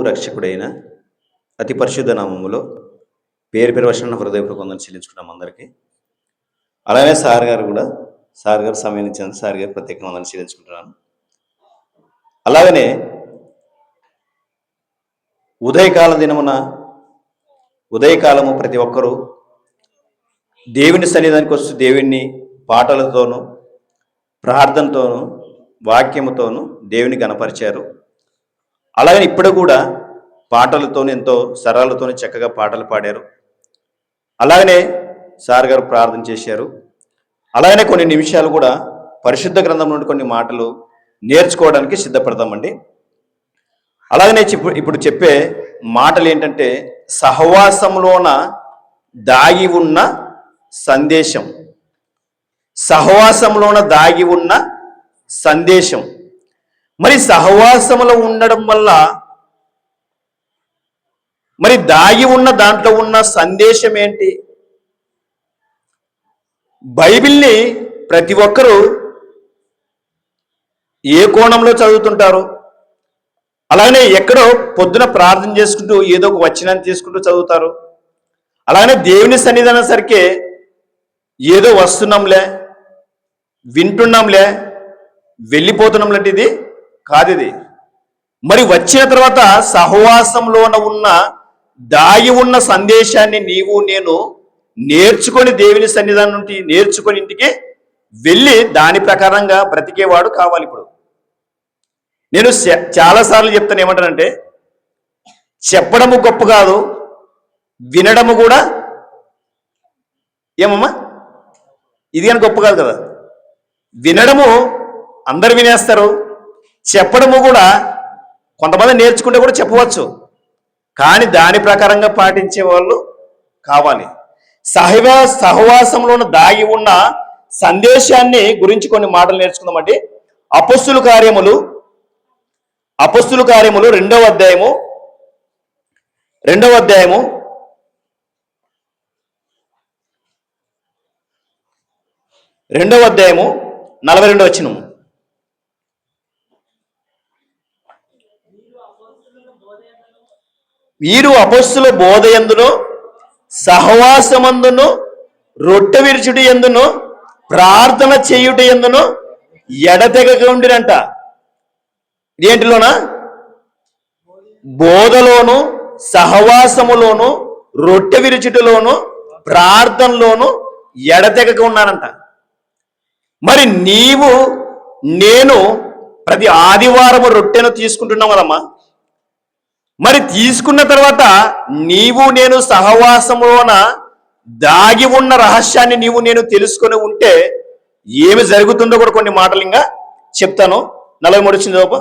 రక్షకుడైన అతి పరిశుద్ధ నామములో పేరు పేరు వర్షణ హృదయపూర్వక వందలు చెల్లించుకున్నాం అందరికీ. అలానే సార్ గారు కూడా సార్ గారు సమయం ఇచ్చిన సార్ గారు ప్రత్యేక వందలు చెల్లించుకుంటున్నాను. అలాగనే ఉదయకాల దినమున ఉదయకాలము ప్రతి ఒక్కరూ దేవుని సన్నిధానికి వస్తూ దేవుణ్ణి పాటలతోనూ ప్రార్థనతోనూ వాక్యముతోనూ దేవుని కనపరిచారు అలాగని ఇప్పుడు కూడా పాటలతో ఎంతో సరాలతో చక్కగా పాటలు పాడారు. అలాగనే సార్ గారు ప్రార్థన చేశారు. అలాగనే కొన్ని నిమిషాలు కూడా పరిశుద్ధ గ్రంథం నుండి కొన్ని మాటలు నేర్చుకోవడానికి సిద్ధపడతామండి. అలాగనే చెప్పు- ఇప్పుడు చెప్పే మాటలు ఏంటంటే సహవాసంలోన దాగి ఉన్న సందేశం. సహవాసంలోన దాగి ఉన్న సందేశం. మరి సహవాసములో ఉండడం వల్ల మరి దాగి ఉన్న దాంట్లో ఉన్న సందేశం ఏంటి? బైబిల్ని ప్రతి ఒక్కరూ ఏ కోణంలో చదువుతుంటారు? అలాగనే ఎక్కడో పొద్దున ప్రార్థన చేసుకుంటూ ఏదో ఒక వచనాన్ని తీసుకుంటూ చదువుతారు. అలాగనే దేవుని సన్నిధానం సరికే ఏదో వస్తున్నాంలే వింటున్నాంలే వెళ్ళిపోతున్నాం లాంటిది కాదిది. మరి వచ్చిన తర్వాత సహవాసంలోన ఉన్న దాగి ఉన్న సందేశాన్ని నీవు నేను నేర్చుకొని దేవుని సన్నిధానం నుండి నేర్చుకొని ఇంటికి వెళ్ళి దాని ప్రకారంగా బ్రతికేవాడు కావాలి ఇప్పుడు. నేను చాలాసార్లు చెప్తాను ఏమంటానంటే చెప్పడము గొప్ప కాదు వినడము కూడా ఏమమ్మా? ఇది కానీ గొప్ప కాదు కదా. వినడము అందరు వినేస్తారు. చెప్పడము కూడా కొంతమంది నేర్చుకుంటే కూడా చెప్పవచ్చు. కానీ దాని ప్రకారంగా పాటించే వాళ్ళు కావాలి. సహవ సహవాసంలో దాగి ఉన్న సందేశాన్ని గురించి కొన్ని మాటలు నేర్చుకుందామండి అపస్సులు కార్యములు అపస్సులు కార్యములు రెండవ అధ్యాయము రెండవ అధ్యాయము రెండవ అధ్యాయము నలభై రెండవ వచ్చినము వీరు అపస్సుల బోధ ఎందును సహవాసమందును రొట్టె విరుచుటి ఎందును ప్రార్థన చేయుట ఎందును ఎడతెగక ఉండినంట ఏంటిలోనా బోధలోను సహవాసములోను రొట్టె విరుచుటలోను ప్రార్థనలోను ఎడతెగక ఉన్నానంట మరి నీవు నేను ప్రతి ఆదివారము రొట్టెను తీసుకుంటున్నాం కదమ్మా. మరి తీసుకున్న తర్వాత నీవు నేను సహవాసములోన దాగి ఉన్న రహస్యాన్ని నీవు నేను తెలుసుకొని ఉంటే ఏమి జరుగుతుందో కూడా కొన్ని మాటలు ఇంకా చెప్తాను. నలభై మూడు వచ్చింది లోపు.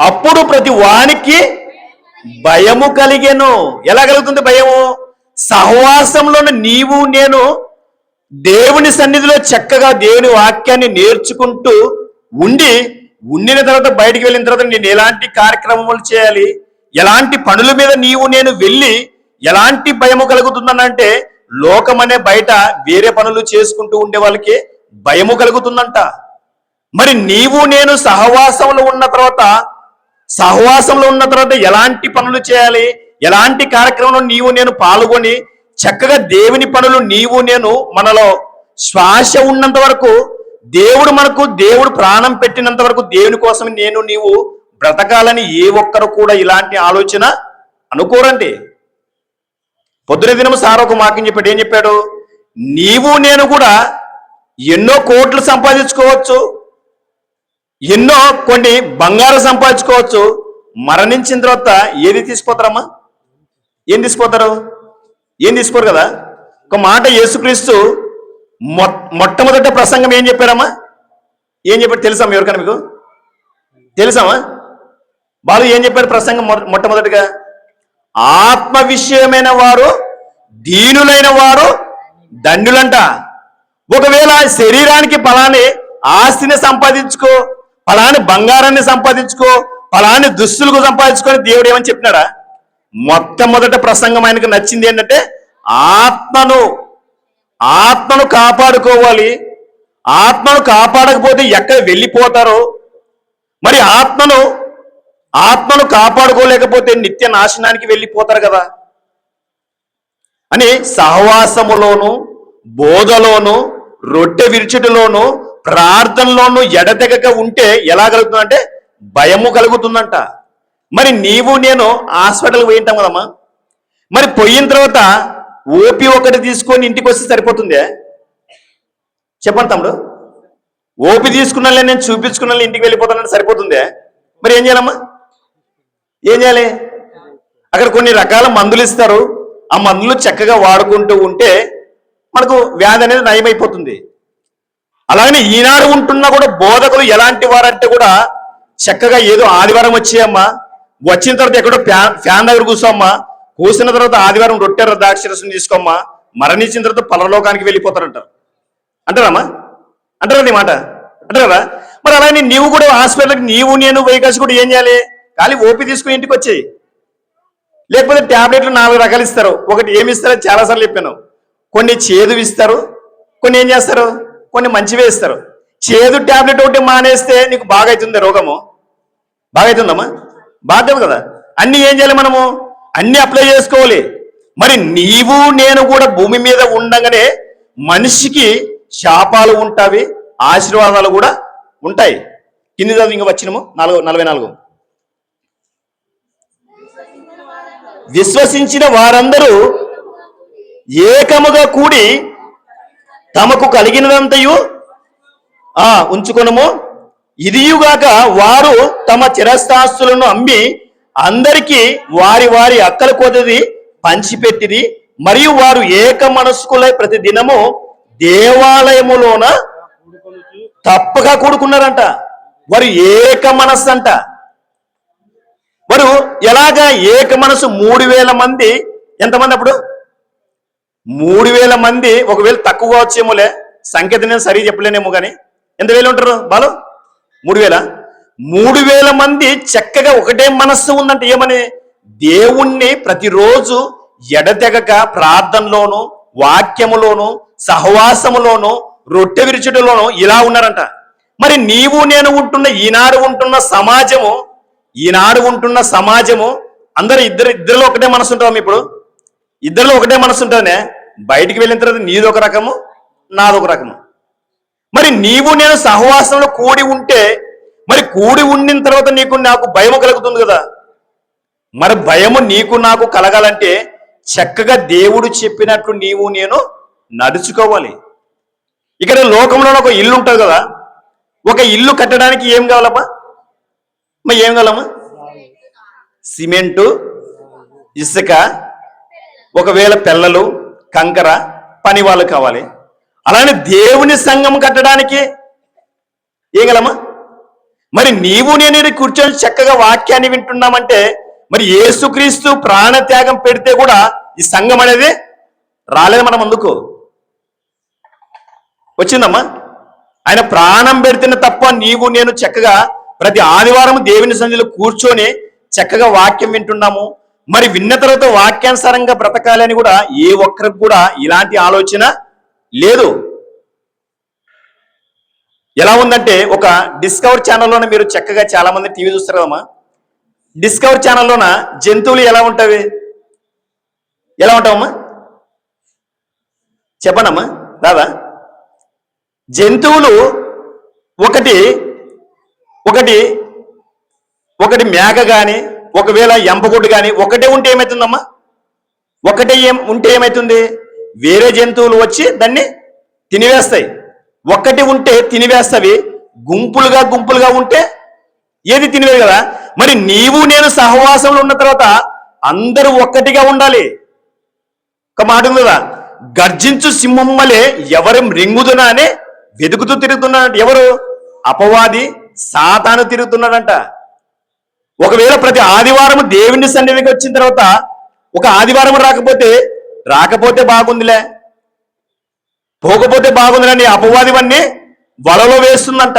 అప్పుడు ప్రతి వానికి భయము కలిగేను. ఎలా కలుగుతుంది భయము? సహవాసంలోని నీవు నేను దేవుని సన్నిధిలో చక్కగా దేవుని వాక్యాన్ని నేర్చుకుంటూ ఉండి ఉండిన తర్వాత బయటికి వెళ్ళిన తర్వాత నేను ఎలాంటి కార్యక్రమములు చేయాలి? ఎలాంటి పనుల మీద నీవు నేను వెళ్ళి ఎలాంటి భయము కలుగుతుందనంటే లోకమనే బయట వేరే పనులు చేసుకుంటూ ఉండే వాళ్ళకి భయము కలుగుతుందంట. మరి నీవు నేను సహవాసంలో ఉన్న తర్వాత సహవాసంలో ఉన్న తర్వాత ఎలాంటి పనులు చేయాలి? ఎలాంటి కార్యక్రమంలో నీవు నేను పాల్గొని చక్కగా దేవుని పనులు నీవు నేను మనలో శ్వాస ఉన్నంత వరకు దేవుడు మనకు దేవుడు ప్రాణం పెట్టినంత వరకు దేవుని కోసం నేను నీవు బ్రతకాలని ఏ ఒక్కరు కూడా ఇలాంటి ఆలోచన అనుకోరండి. పొద్దున దినం సార్ ఒక మాకిని చెప్పాడు. ఏం చెప్పాడు? నీవు నేను కూడా ఎన్నో కోట్లు సంపాదించుకోవచ్చు ఎన్నో కొన్ని బంగారం సంపాదించుకోవచ్చు. మరణించిన తర్వాత ఏది తీసుకుపోతారమ్మా ఏం తీసుకుపోతారు ఏం తీసుకోరు కదా? ఒక మాట యేసుక్రీస్తు మొట్టమొదట ప్రసంగం ఏం చెప్పారమ్మా? ఏం చెప్పారు తెలుసా ఎవరికైనా మీకు? తెలుసామా బాలు ఏం చెప్పారు ప్రసంగం మొట్టమొదటిగా? ఆత్మ విషయమైన వారు దీనులైన వారు దండులంట ఒకవేళ శరీరానికి ఫలాని ఆస్తిని సంపాదించుకో ఫలాని బంగారాన్ని సంపాదించుకో ఫలాని దుస్తులకు సంపాదించుకొని దేవుడు ఏమని చెప్పినాడా? మొట్టమొదట ప్రసంగం ఆయనకు నచ్చింది ఏంటంటే ఆత్మను. ఆత్మను కాపాడుకోవాలి. ఆత్మను కాపాడకపోతే ఎక్కడ వెళ్ళిపోతారో? మరి ఆత్మను ఆత్మను కాపాడుకోలేకపోతే నిత్య నాశనానికి వెళ్ళిపోతారు కదా. అని సహవాసములోను బోధలోను రొట్టె విరుచుటలోను ప్రార్థనలోను ఎడతెగక ఉంటే ఎలా కలుగుతుందంటే భయము కలుగుతుందంట. మరి నీవు నేను హాస్పిటల్కి పోయింటాం కదమ్మా. మరి పోయిన తర్వాత ఓపి ఒకటి తీసుకొని ఇంటికి వస్తే సరిపోతుందే? చెప్పండి తమ్ముడు. ఓపి తీసుకున్నా నేను చూపించుకున్నా ఇంటికి వెళ్ళిపోతానని సరిపోతుందే? మరి ఏం చేయాలమ్మా? ఏం చేయాలి? అక్కడ కొన్ని రకాల మందులు ఇస్తారు. ఆ మందులు చక్కగా వాడుకుంటూ ఉంటే మనకు వ్యాధి అనేది నయమైపోతుంది. అలాగనే ఈనాడు ఉంటున్నా కూడా బోధకులు ఎలాంటి వారంటే కూడా చక్కగా ఏదో ఆదివారం వచ్చేయమ్మా. వచ్చిన తర్వాత ఎక్కడో ఫ్యాన్ ఫ్యాన్ దగ్గర కూర్చోమ్మా. కూసిన తర్వాత ఆదివారం రొట్టె ద్రాక్షరసం తీసుకోమ్మా మరణించిన తర్వాత పరలోకానికి వెళ్ళిపోతారంటారు. అంటారమ్మా అంటారా నీ మాట? అంటారా మరి అలాగే నీవు కూడా హాస్పిటల్కి నీవు నేను వెహికల్స్ కూడా ఏం చేయాలి? ఖాళీ ఓపి తీసుకుని ఇంటికి వచ్చేయి. లేకపోతే ట్యాబ్లెట్లు నాలుగు రకాలు ఇస్తారు. ఒకటి ఏమి ఇస్తారో? చాలాసార్లు చెప్పాను. కొన్ని చేదు ఇస్తారు కొన్ని ఏం చేస్తారు? కొన్ని మంచివే ఇస్తారు. చేదు ట్యాబ్లెట్ ఒకటి మానేస్తే నీకు బాగా అవుతుంది రోగము. బాగా అవుతుందమ్మా? బాగా కదా? అన్ని ఏం చేయాలి మనము? అన్ని అప్లై చేసుకోవాలి. మరి నీవు నేను కూడా భూమి మీద ఉండగానే మనిషికి శాపాలు ఉంటావి ఆశీర్వాదాలు కూడా ఉంటాయి. కింది చదువు ఇంకా వచ్చినము నాలుగు నలభై నాలుగు. విశ్వసించిన వారందరూ ఏకముగా కూడి తమకు కలిగినదంతయు ఆ ఉంచుకొనము. ఇదియుగాక వారు తమ చిరస్థాస్తులను అమ్మి అందరికీ వారి వారి అక్కల కొద్దది పంచిపెట్టిది మరియు వారు ఏక మనస్కులై ప్రతి దినము దేవాలయములోన తప్పక కూడుకున్నారంట. వారు ఏక మనస్సు అంట వారు ఎలాగా ఏక మనసు మూడు వేల మంది ఎంతమంది అప్పుడు? మూడు వేల మంది ఒకవేళ తక్కువ వచ్చేమోలే సంఖ్యత నేను సరిగా చెప్పలేనేమో కానీ ఎంత వేలు ఉంటారు బాలు? మూడు వేల మూడు వేల మంది చక్కగా ఒకటే మనస్సు ఉందంటే ఏమని? దేవుణ్ణి ప్రతిరోజు ఎడతెగక ప్రార్థనలోను వాక్యములోను సహవాసములోను రొట్టె విరుచుటలోను ఇలా ఉన్నారంట. మరి నీవు నేను ఉంటున్న ఈనాడు ఉంటున్న సమాజము ఈనాడు ఉంటున్న సమాజము అందరు ఇద్దరు ఇద్దరిలో ఒకటే మనసు ఉంటాం ఇప్పుడు? ఇద్దరిలో ఒకటే మనసు ఉంటుందనే? బయటికి వెళ్ళిన తర్వాత నీదొక రకము నాదొక రకము. మరి నీవు నేను సహవాసంలో కూడి ఉంటే మరి కూడి ఉండిన తర్వాత నీకు నాకు భయము కలుగుతుంది కదా? మరి భయము నీకు నాకు కలగాలంటే చక్కగా దేవుడు చెప్పినట్లు నీవు నేను నడుచుకోవాలి. ఇక్కడ లోకంలో ఒక ఇల్లు ఉంటుంది కదా? ఒక ఇల్లు కట్టడానికి ఏం కావాలమ్మా మరి ఏం కావాలమ్మా? సిమెంటు ఇసుక ఒకవేళ పిల్లలు కంకర పని వాళ్ళు కావాలి. అలానే దేవుని సంఘం కట్టడానికి ఏం గలమా మరి నీవు నేను కూర్చొని చక్కగా వాక్యాన్ని వింటున్నామంటే మరి ఏసుక్రీస్తు ప్రాణత్యాగం పెడితే కూడా ఈ సంఘం అనేది రాలేదు మనం అందుకు వచ్చిందమ్మా? ఆయన ప్రాణం పెడితేనే తప్ప నీవు నేను చక్కగా ప్రతి ఆదివారం దేవుని సన్నిధిలో కూర్చొని చక్కగా వాక్యం వింటున్నాము. మరి విన్న తర్వాత వాక్యానుసారంగా బ్రతకాలని కూడా ఏ ఒక్కరికి కూడా ఇలాంటి ఆలోచన లేదు. ఎలా ఉందంటే ఒక డిస్కవర్ ఛానల్లోనే మీరు చక్కగా చాలా మంది టీవీ చూస్తారమ్మా డిస్కవర్ ఛానల్లోన జంతువులు ఎలా ఉంటాయి ఎలా ఉంటావమ్మా? చెప్పండమ్మా. దాదా జంతువులు ఒకటి ఒకటి ఒకటి మేక కానీ ఒకవేళ ఎంపగుడ్డు కానీ ఒకటే ఉంటే ఏమవుతుందమ్మా ఒకటే ఏం ఉంటే ఏమవుతుంది వేరే జంతువులు వచ్చి దాన్ని తినివేస్తాయి. ఒక్కటి ఉంటే తినివేస్తవి గుంపులుగా గుంపులుగా ఉంటే ఏది తినివే కదా? మరి నీవు నేను సహవాసంలో ఉన్న తర్వాత అందరూ ఒక్కటిగా ఉండాలి. ఒక మాట కదా? గర్జించు సింహం వలె ఎవరు రింగుదునా అని వెతుకుతూ తిరుగుతున్నాడంట. ఎవరు? అపవాది సాతాను తిరుగుతున్నాడంట. ఒకవేళ ప్రతి ఆదివారం దేవుని సన్నిధికి వచ్చిన తర్వాత ఒక ఆదివారం రాకపోతే రాకపోతే బాగుందిలే. పోకపోతే బాగుందని అపవాదివన్నీ వలలో వేస్తుందంట.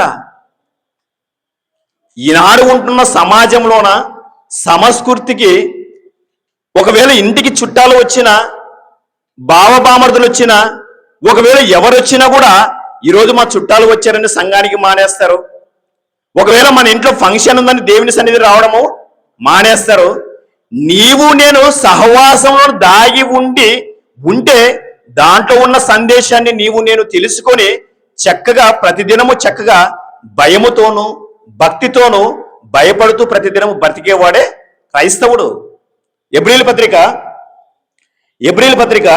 ఈనాడు ఉంటున్న సమాజంలోన సంస్కృతికి ఒకవేళ ఇంటికి చుట్టాలు వచ్చినా బావబామర్దులు వచ్చినా ఒకవేళ ఎవరు వచ్చినా కూడా ఈరోజు మా చుట్టాలు వచ్చారని సంఘానికి మానేస్తారు. ఒకవేళ మన ఇంట్లో ఫంక్షన్ ఉందని దేవుని సన్నిధి రావడము మానేస్తారు. నీవు నేను సహవాసంలో దాగి ఉండి ఉంటే దాంట్లో ఉన్న సందేశాన్ని నీవు నేను తెలుసుకొని చక్కగా ప్రతిదినము చక్కగా భయముతోనూ భక్తితోనూ భయపడుతూ ప్రతిదినము బ్రతికేవాడే క్రైస్తవుడు. ఎబ్రిల్ పత్రిక ఎబ్రిల్ పత్రిక.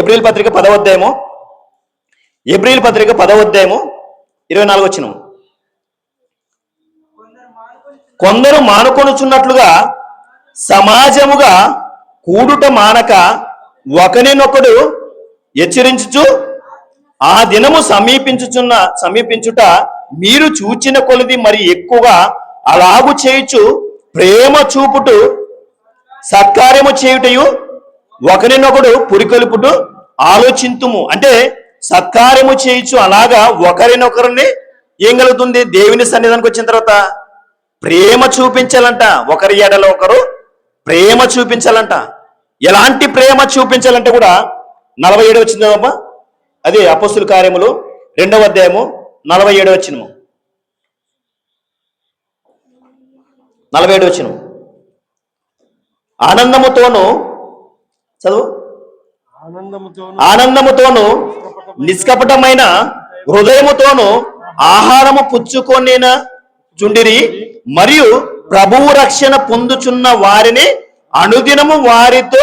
ఏప్రిల్ పత్రిక పదవ అధ్యాయము. ఏప్రిల్ పత్రిక పదవ అధ్యాయము ఇరవై నాలుగు వచ్చిన కొందరు మానుకొనుచున్నట్లుగా సమాజముగా కూడుట మానక ఒకరినొకడు హెచ్చరించుచు ఆ దినము సమీపించుచున్న సమీపించుట మీరు చూచిన కొలది మరి ఎక్కువగా అలాగు చేయుచు ప్రేమ చూపుటు సత్కార్యము చేయుటయు ఒకరినొకడు పురికొలుపుటు ఆలోచింతుము. అంటే సత్కార్యము చేయొచ్చు అలాగా ఒకరినొకరిని ఏం కలుగుతుంది? దేవుని సన్నిధానికి వచ్చిన తర్వాత ప్రేమ చూపించాలంట. ఒకరి ఎడలో ఒకరు ప్రేమ చూపించాలంట. ఎలాంటి ప్రేమ చూపించాలంటే కూడా నలభై ఏడు వచ్చిందమ్మా అదే అపస్తుల కార్యములు రెండవ అధ్యాయము నలభై ఏడు వచ్చినము. నలభై ఏడు వచ్చినము. ఆనందముతోను చదువు. ఆనందముతోను నిష్కపటమైన హృదయముతోను ఆహారము పుచ్చుకొనిన చుండిరి మరియు ప్రభువు రక్షణ పొందుచున్న వారిని అనుదినము వారితో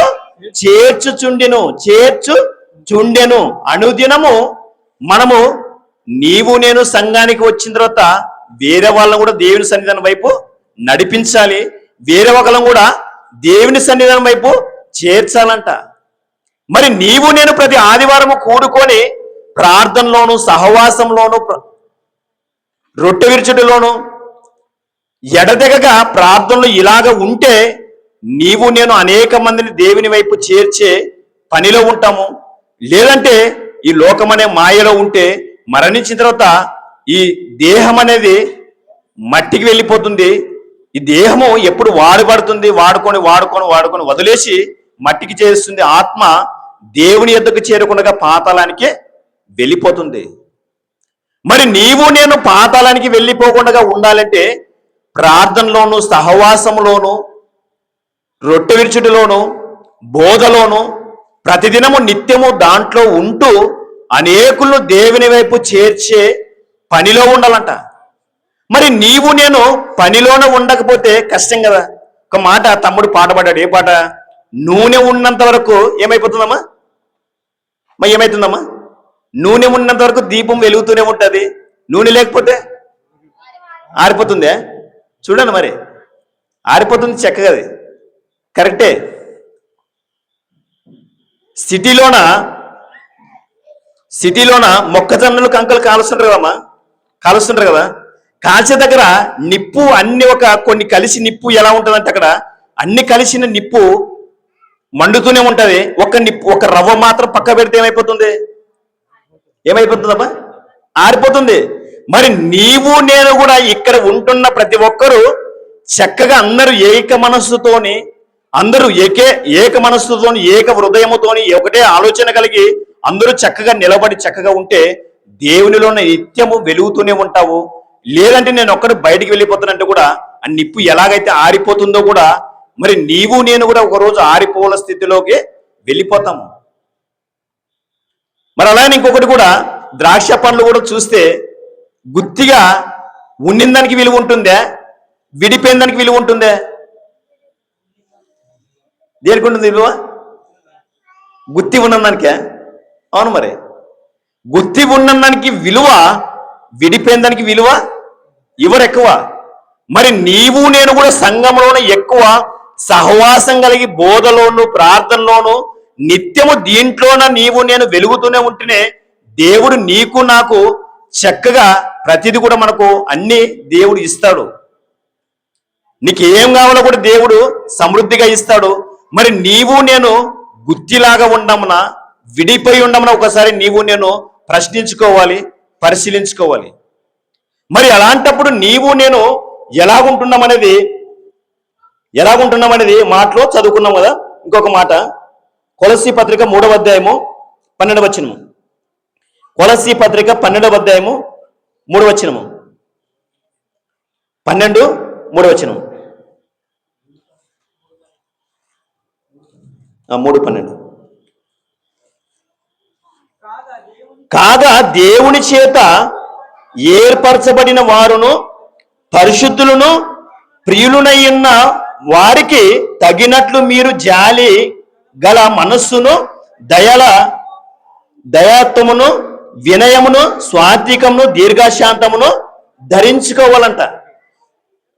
చేర్చుచుండెను చేర్చు చుండెను అనుదినము మనము నీవు నేను సంఘానికి వచ్చిన తర్వాత వేరే వాళ్ళని కూడా దేవుని సన్నిధానం వైపు నడిపించాలి. వేరే ఒకళ్ళని కూడా దేవుని సన్నిధానం వైపు చేర్చాలంట. మరి నీవు నేను ప్రతి ఆదివారము కూడుకొని ప్రార్థనలోను సహవాసంలోను ప్ర- రొట్టె విరుచుటిలోను ఎడదెగగా ప్రార్థనలు ఇలాగ ఉంటే నీవు నేను అనేక మందిని దేవుని వైపు చేర్చే పనిలో ఉంటాము. లేదంటే ఈ లోకం అనే మాయలో ఉంటే మరణించిన తర్వాత ఈ దేహం అనేది మట్టికి వెళ్ళిపోతుంది. ఈ దేహము ఎప్పుడు వాడబడుతుంది వాడుకొని వాడుకొని వాడుకొని వదిలేసి మట్టికి చేస్తుంది ఆత్మ దేవుని ఎద్దకు చేరకుండా పాతాళానికి వెళ్ళిపోతుంది. మరి నీవు నేను పాతాళానికి వెళ్ళిపోకుండా ఉండాలంటే ప్రార్థనలోను సహవాసంలోను రొట్టె విరుచుడిలోను బోధలోను ప్రతిదినము నిత్యము దాంట్లో ఉంటూ అనేకులను దేవుని వైపు చేర్చే పనిలో ఉండాలంట. మరి నీవు నేను పనిలోనే ఉండకపోతే కష్టం కదా. ఒక మాట తమ్ముడు పాట పాడాడు ఏ పాట? నూనె ఉన్నంత వరకు ఏమైపోతుందమ్మా? మరి ఏమైతుందమ్మా? నూనె ఉన్నంత వరకు దీపం వెలుగుతూనే ఉంటుంది. నూనె లేకపోతే ఆరిపోతుందే? చూడండి మరి. ఆరిపోతుంది చక్కగా అది. కరెక్టే. సిటీలోన సిటీలోన మొక్కజొన్నలు కంకలు కాలుస్తుంటారు కదమ్మా. కాలుస్తుంటారు కదా. కాల్చే దగ్గర నిప్పు అన్ని ఒక కొన్ని కలిసి నిప్పు ఎలా ఉంటుందంటే అక్కడ అన్ని కలిసిన నిప్పు మండుతూనే ఉంటుంది. ఒక నిప్పు ఒక రవ్వ మాత్రం పక్క పెడితే ఏమైపోతుంది? ఏమైపోతుందమ్మా? ఆరిపోతుంది. మరి నీవు నేను కూడా ఇక్కడ ఉంటున్న ప్రతి ఒక్కరూ చక్కగా అందరూ ఏక మనస్సుతోని అందరూ ఏకే ఏక మనస్సుతోని ఏక హృదయముతోని ఒకటే ఆలోచన కలిగి అందరూ చక్కగా నిలబడి చక్కగా ఉంటే దేవునిలో నిత్యము వెలుగుతూనే ఉంటావు. లేదంటే నేను ఒక్కడు బయటికి వెళ్ళిపోతానంటే కూడా ఆ నిప్పు ఎలాగైతే ఆరిపోతుందో కూడా మరి నీవు నేను కూడా ఒకరోజు ఆరిపోల స్థితిలోకి వెళ్ళిపోతాము. మరి అలానే ఇంకొకటి కూడా ద్రాక్ష పండ్లు కూడా చూస్తే గుత్తిగా ఉండిన దానికి విలువ ఉంటుందే? విడిపోయిన దానికి విలువ ఉంటుందే? దేనికి ఉంటుంది విలువ? గుత్తి ఉన్నదానికే? అవును మరి. గుత్తి ఉన్నదానికి విలువ విడిపోయిన దానికి విలువ ఎవరు ఎక్కువ మరి నీవు నేను కూడా సంఘంలోనూ ఎక్కువ సహవాసం కలిగి బోధలోను ప్రార్థనలోను నిత్యము దీంట్లోన నీవు నేను వెలుగుతూనే ఉంటేనే దేవుడు నీకు నాకు చక్కగా ప్రతిది కూడా మనకు అన్ని దేవుడు ఇస్తాడు. నీకు ఏం కావాలో కూడా దేవుడు సమృద్ధిగా ఇస్తాడు. మరి నీవు నేను గుత్తిలాగా ఉండమున విడిపోయి ఉండమున ఒకసారి నీవు నేను ప్రశ్నించుకోవాలి పరిశీలించుకోవాలి. మరి అలాంటప్పుడు నీవు నేను ఎలాగుంటున్నామనేది ఎలాగుంటున్నామనేది మాటలో చదువుకున్నాం కదా ఇంకొక మాట. కొలసి పత్రిక మూడవ అధ్యాయము పన్నెండవ వచ్చినము కొలసి పత్రిక పన్నెండవ అధ్యాయము మూడవచనము. పన్నెండు మూడు మూడు పన్నెండు. కాగా దేవుని చేత ఏర్పరచబడిన వారును పరిశుద్ధులను ప్రియులునయ్యున్న ఉన్న వారికి తగినట్లు మీరు జాలి గల మనస్సును దయల దయాత్మను వినయమును స్వాత్వికమును దీర్ఘశాంతమును ధరించుకోవాలంట.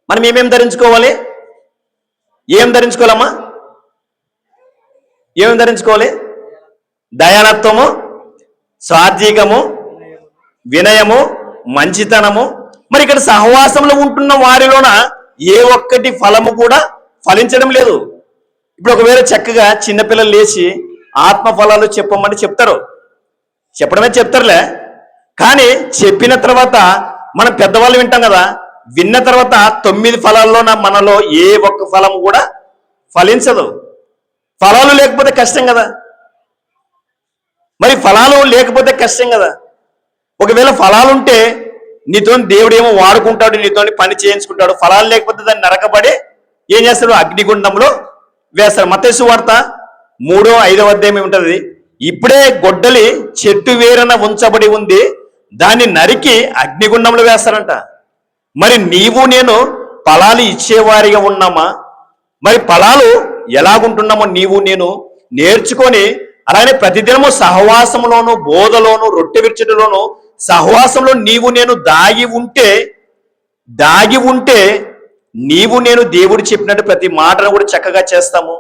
మనం ఏమేం ధరించుకోవాలి? ఏం ధరించుకోవాలమ్మా? ఏమేమి ధరించుకోవాలి? దయానత్వము సాత్వికము వినయము మంచితనము. మరి ఇక్కడ సహవాసంలో ఉంటున్న వారిలోన ఏ ఒక్కటి ఫలము కూడా ఫలించడం లేదు. ఇప్పుడు ఒకవేళ చక్కగా చిన్నపిల్లలు లేచి ఆత్మ ఫలాలు చెప్పమని చెప్తారు. చెప్పడమే చెప్తారులే. కానీ చెప్పిన తర్వాత మనం పెద్దవాళ్ళు వింటాం కదా విన్న తర్వాత తొమ్మిది ఫలాల్లోన మనలో ఏ ఒక్క ఫలం కూడా ఫలించదు. ఫలాలు లేకపోతే కష్టం కదా. మరి ఫలాలు లేకపోతే కష్టం కదా. ఒకవేళ ఫలాలు ఉంటే నీతో దేవుడు ఏమో వాడుకుంటాడు నీతో పని చేయించుకుంటాడు. ఫలాలు లేకపోతే దాన్ని నరకబడి ఏం చేస్తాడు? అగ్నిగుండంలో వేస్తారు. మతేసు వార్త మూడో ఐదో అధ్యాయం ఉంటుంది ఇప్పుడే గొడ్డలి చెట్టు వేరన ఉంచబడి ఉంది. దాన్ని నరికి అగ్నిగుండంలో వేస్తారంట. మరి నీవు నేను ఫలాలు ఇచ్చేవారిగా ఉన్నామా? మరి ఫలాలు ఎలాగుంటున్నామో నీవు నేను నేర్చుకొని అలానే ప్రతిదినము సహవాసంలోను బోధలోను రొట్టె విరుచుటలోను సహవాసంలో నీవు నేను దాగి ఉంటే దాగి ఉంటే నీవు నేను దేవుడు చెప్పినట్టు ప్రతి మాటను కూడా చక్కగా చేస్తాము.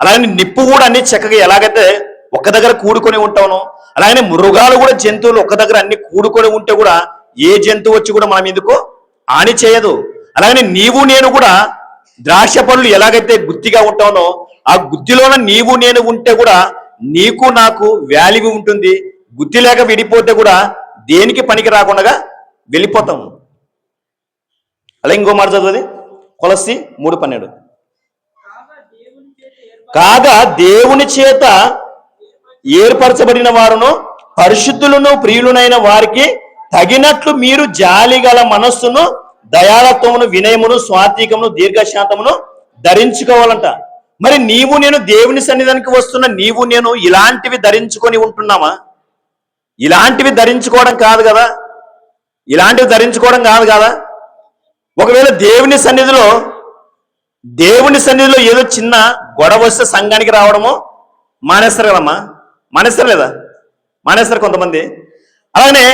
అలాగే నిప్పు కూడా అన్ని చక్కగా ఎలాగైతే ఒక దగ్గర కూడుకొని ఉంటాను. అలాగనే మృగాలు కూడా జంతువులు ఒక దగ్గర అన్ని కూడుకొని ఉంటే కూడా ఏ జంతువు వచ్చి కూడా మనం ఎందుకు హాని చేయదు. అలాగే నీవు నేను కూడా ద్రాక్ష పళ్ళు ఎలాగైతే గుత్తిగా ఉంటానో ఆ గుత్తిలోన నీవు నేను ఉంటే కూడా నీకు నాకు వాల్యూ ఉంటుంది. గుత్తి లేక విడిపోతే కూడా దేనికి పనికి రాకుండా వెళ్ళిపోతాము అలా ఇంకో మాట చదువుది. కొలసి మూడు పన్నెండు. కాగా దేవుని చేత ఏర్పరచబడిన వారును పరిశుద్ధులను ప్రియులునైన వారికి తగినట్లు మీరు జాలి గల మనస్సును దయాళత్వమును వినయమును స్వాత్వికమును దీర్ఘశాంతమును ధరించుకోవాలంట. మరి నీవు నేను దేవుని సన్నిధానికి వస్తున్న నీవు నేను ఇలాంటివి ధరించుకొని ఉంటున్నామా? ఇలాంటివి ధరించుకోవడం కాదు కదా? ఇలాంటివి ధరించుకోవడం కాదు కదా? ఒకవేళ దేవుని సన్నిధిలో దేవుని సన్నిధిలో ఏదో చిన్న గొడవ వస్తే సంఘానికి రావడము మానేస్తారు కదమ్మా? మానేస్తారు లేదా? మానేస్తారు కొంతమంది. అలానే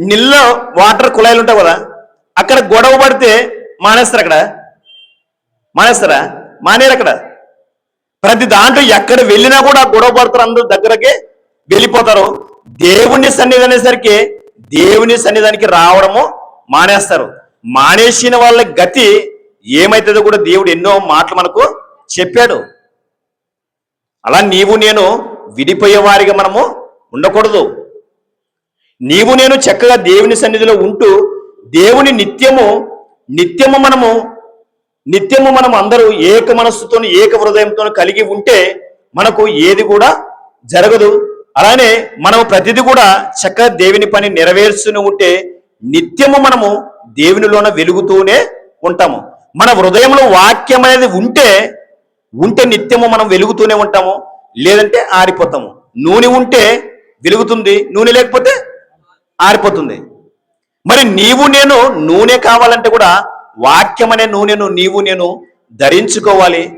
నీళ్ళలో వాటర్ కుళాయిలు ఉంటాయి కదా అక్కడ గొడవ పడితే మానేస్తారు అక్కడ. మానేస్తారా? మానేరు అక్కడ. ప్రతి దాంట్లో ఎక్కడ వెళ్ళినా కూడా గొడవ పడతారు అందరు దగ్గరకి వెళ్ళిపోతారు. దేవుని సన్నిధి అనేసరికి దేవుని సన్నిధానికి రావడము మానేస్తారు. మానేసిన వాళ్ళ గతి ఏమైతుందో కూడా దేవుడు ఎన్నో మాటలు మనకు చెప్పాడు. అలా నీవు నేను విడిపోయే వారిగా మనము ఉండకూడదు. నీవు నేను చక్కగా దేవుని సన్నిధిలో ఉంటూ దేవుని నిత్యము నిత్యము మనము నిత్యము మనం అందరూ ఏక మనస్సుతో ఏక హృదయంతో కలిగి ఉంటే మనకు ఏది కూడా జరగదు. అలానే మనం ప్రతిదీ కూడా చక్కగా దేవుని పని నెరవేర్చుని ఉంటే నిత్యము మనము దేవునిలోన వెలుగుతూనే ఉంటాము. మన హృదయంలో వాక్యం అనేది ఉంటే ఉంటే నిత్యము మనం వెలుగుతూనే ఉంటాము. లేదంటే ఆరిపోతాము. నూనె ఉంటే వెలుగుతుంది నూనె లేకపోతే ఆరిపోతుంది. మరి నీవు నేను నూనె కావాలంటే కూడా వాక్యం అనే నూనెను నీవు నేను ధరించుకోవాలి.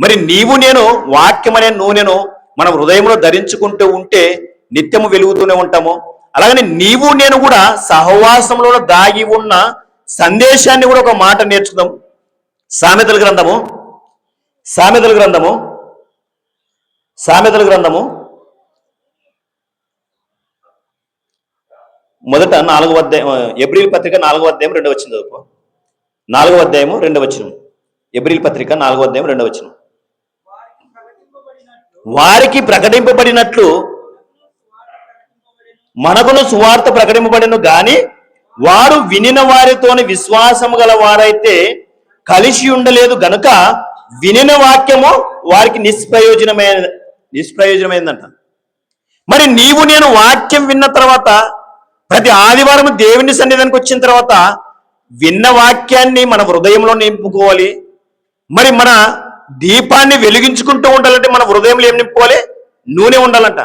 మరి నీవు నేను వాక్యం అనే నూనెను మన హృదయంలో ధరించుకుంటూ ఉంటే నిత్యము వెలుగుతూనే ఉంటాము. అలాగనే నీవు నేను కూడా సహవాసంలో దాగి ఉన్న సందేశాన్ని కూడా ఒక మాట నేర్చుకుందాం. సామెతల గ్రంథము. సామెతల గ్రంథము. సామెతల గ్రంథము మొదట నాలుగవ అధ్యాయం ఎబ్రిల్ పత్రిక నాలుగవ అధ్యాయం రెండవ వచ్చిన చదువుకో. నాలుగవ అధ్యాయము రెండవ వచ్చిన ఎబ్రిల్ పత్రిక నాలుగవ అధ్యాయం రెండవ వచ్చిన వారికి ప్రకటింపబడినట్లు మనకును సువార్త ప్రకటింపబడిను గాని వారు వినిన వారితోని విశ్వాసము గల వారైతే కలిసి ఉండలేదు గనుక వినిన వాక్యము వారికి నిష్ప్రయోజనమైన నిష్ప్రయోజనమైందంట. మరి నీవు నేను వాక్యం విన్న తర్వాత ప్రతి ఆదివారం దేవుని సన్నిధానికి వచ్చిన తర్వాత విన్న వాక్యాన్ని మన హృదయంలో నింపుకోవాలి. మరి మన దీపాన్ని వెలిగించుకుంటూ ఉండాలంటే మన హృదయంలో ఏం నింపుకోవాలి? నూనె ఉండాలంట.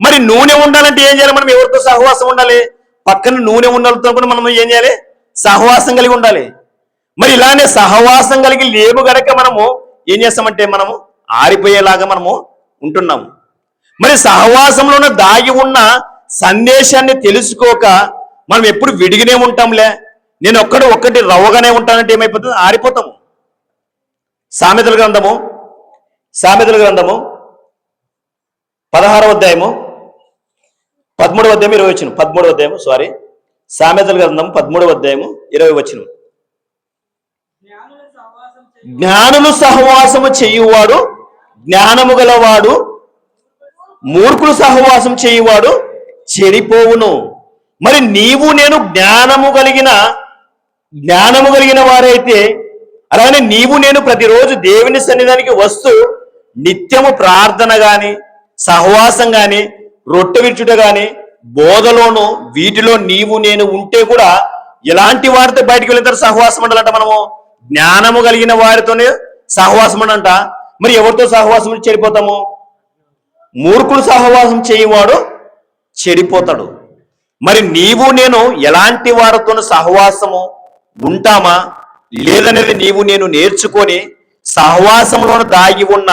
మరి నూనె ఉండాలంటే ఏం చేయాలి? మనం ఎవరితో సహవాసం ఉండాలి? పక్కన నూనె ఉండాలతో కూడా మనం ఏం చేయాలి? సహవాసం కలిగి ఉండాలి. మరి ఇలానే సహవాసం కలిగి లేవు గనక మనము ఏం చేస్తామంటే మనము ఆరిపోయేలాగా మనము ఉంటున్నాము. మరి సహవాసంలోనే దాగి ఉన్న సందేశాన్ని తెలుసుకోక మనం ఎప్పుడు విడిగినే ఉంటాంలే. నేను ఒక్కడు ఒక్కటి రవ్వగానే ఉంటానంటే ఏమైపోతుంది? ఆరిపోతాము. సామెతల గ్రంథము సామెతల గ్రంథము పదహారవ అధ్యాయము పదమూడవ అధ్యాయం ఇరవై వచ్చిన పదమూడవ అధ్యాయము సారీ సామెతల గ్రంథం పదమూడవ అధ్యాయము ఇరవై వచ్చిన. జ్ఞానులు సహవాసము చేయువాడు జ్ఞానము గలవాడు మూర్ఖులు సహవాసం చేయువాడు చెడిపోవును. మరి నీవు నేను జ్ఞానము కలిగిన జ్ఞానము కలిగిన వారైతే అలానే నీవు నేను ప్రతిరోజు దేవుని సన్నిధానికి వస్తూ నిత్యము ప్రార్థన గాని సహవాసం గాని రొట్టె విచ్చుట గాని బోధలోను వీటిలో నీవు నేను ఉంటే కూడా ఎలాంటి వారితో బయటకు వెళ్తారు సహవాసం అంటారంట మనము? జ్ఞానము కలిగిన వారితోనే సహవాసం అంట మరి ఎవరితో సహవాసం చెడిపోతాము? మూర్ఖుడు సహవాసం చేయవాడు చెడిపోతాడు. మరి నీవు నేను ఎలాంటి వారితో సహవాసము ఉంటామా? లేదనేది నీవు నేను నేర్చుకొని సహవాసంలో దాగి ఉన్న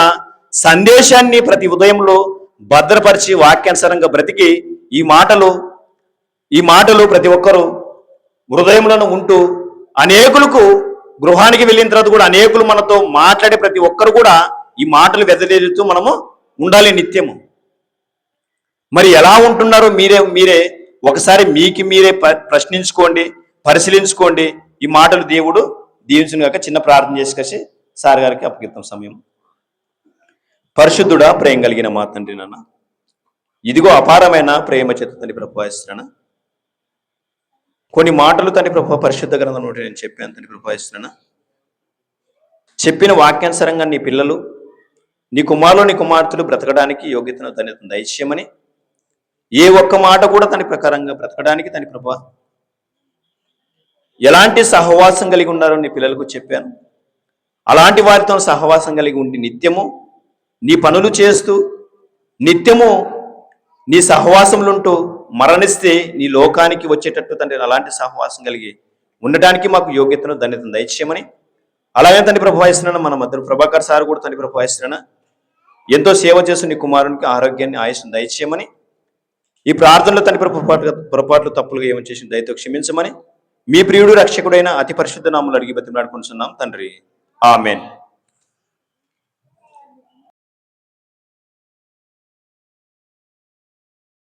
సందేశాన్ని ప్రతి ఉదయంలో భద్రపరిచి వాక్యానుసారంగా బ్రతికి ఈ మాటలు ఈ మాటలు ప్రతి ఒక్కరూ హృదయంలోనూ ఉంటూ అనేకులకు గృహానికి వెళ్ళిన తర్వాత కూడా అనేకులు మనతో మాట్లాడే ప్రతి ఒక్కరు కూడా ఈ మాటలు వెదజేరుతూ మనము ఉండాలి నిత్యము. మరి ఎలా ఉంటున్నారో మీరే మీరే ఒకసారి మీకు మీరే ప్రశ్నించుకోండి పరిశీలించుకోండి. ఈ మాటలు దేవుడు దీవించిన కాక చిన్న ప్రార్థన చేసుకొచ్చి సార్ గారికి అప్పగిద్దాం సమయం. పరిశుద్ధుడా ప్రేమ కలిగిన మా తండ్రి నాన్న. ఇదిగో అపారమైన ప్రేమ చేత తండ్రి ప్రభావిస్తున్నాను కొన్ని మాటలు తండ్రి ప్రభావ పరిశుద్ధ గ్రంథం నుండి నేను చెప్పాను తండ్రి ప్రభావిస్తున్నాను చెప్పిన వాక్యానుసరంగా నీ పిల్లలు నీ కుమారులు నీ కుమార్తెలు బ్రతకడానికి యోగ్యతను తన దయచేయమని ఏ ఒక్క మాట కూడా తన ప్రకారంగా బ్రతకడానికి తన ప్రభా ఎలాంటి సహవాసం కలిగి ఉన్నారో నీ పిల్లలకు చెప్పాను. అలాంటి వారితో సహవాసం కలిగి ఉండి నిత్యము నీ పనులు చేస్తూ నిత్యము నీ సహవాసములుంటూ మరణిస్తే నీ లోకానికి వచ్చేటట్టు తండ్రి అలాంటి సహవాసం కలిగి ఉండటానికి మాకు యోగ్యతను ధన్యతను దయచేయమని అలాగే తండ్రి ప్రభావిస్తున్నాను మన మధ్య ప్రభాకర్ సార్ కూడా తండ్రి ప్రభావిస్తున్నాను ఎంతో సేవ చేసిన నీ కుమారునికి ఆరోగ్యాన్ని ఆయుష్ను దయచేయమని ఈ ప్రార్థనలో తన పొరపాటు పొరపాట్లు తప్పులుగా ఏమని చేసిన దయతో క్షమించమని మీ ప్రియుడు రక్షకుడైన అతి పరిశుద్ధ నామలు అడిగి బతిమలాడుకుంటున్నాం తండ్రి ఆమెన్.